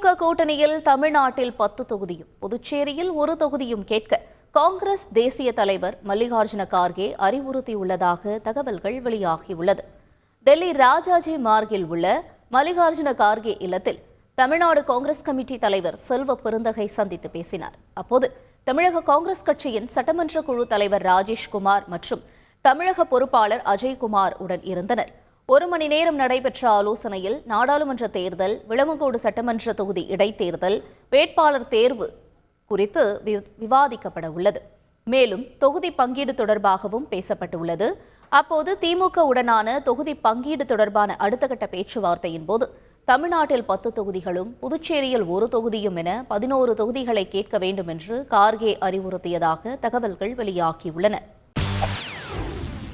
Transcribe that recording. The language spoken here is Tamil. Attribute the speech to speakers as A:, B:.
A: திமுக கூட்டணியில் தமிழ்நாட்டில் பத்து தொகுதியும் புதுச்சேரியில் ஒரு தொகுதியும் கேட்க காங்கிரஸ் தேசிய தலைவர் மல்லிகார்ஜுன கார்கே அறிவுறுத்தியுள்ளதாக தகவல்கள் வெளியாகியுள்ளது. டெல்லி ராஜாஜி மார்கில் உள்ள மல்லிகார்ஜுன கார்கே இல்லத்தில் தமிழ்நாடு காங்கிரஸ் கமிட்டி தலைவர் செல்வ பெருந்தகை சந்தித்து பேசினார். அப்போது தமிழக காங்கிரஸ் கட்சியின் சட்டமன்ற குழு தலைவர் ராஜேஷ்குமார் மற்றும் தமிழக பொறுப்பாளர் அஜய்குமார் உடன் இருந்தனர். ஒரு மணி நேரம் நடைபெற்ற ஆலோசனையில் நாடாளுமன்ற தேர்தல் விளமங்கோடு சட்டமன்ற தொகுதி இடைத்தேர்தல் வேட்பாளர் தேர்வு குறித்து வி- விவாதிக்கப்பட உள்ளது. மேலும் தொகுதி பங்கீடு தொடர்பாகவும் பேசப்பட்டுள்ளது. அப்போது திமுக உடனான தொகுதி பங்கீடு தொடர்பான அடுத்த கட்ட பேச்சுவார்த்தையின் போது தமிழ்நாட்டில் பத்து தொகுதிகளும் புதுச்சேரியில் ஒரு தொகுதியும் என பதினோரு தொகுதிகளை கேட்க வேண்டும் என்று கார்கே அறிவுறுத்தியதாக தகவல்கள் வெளியாகியுள்ளன.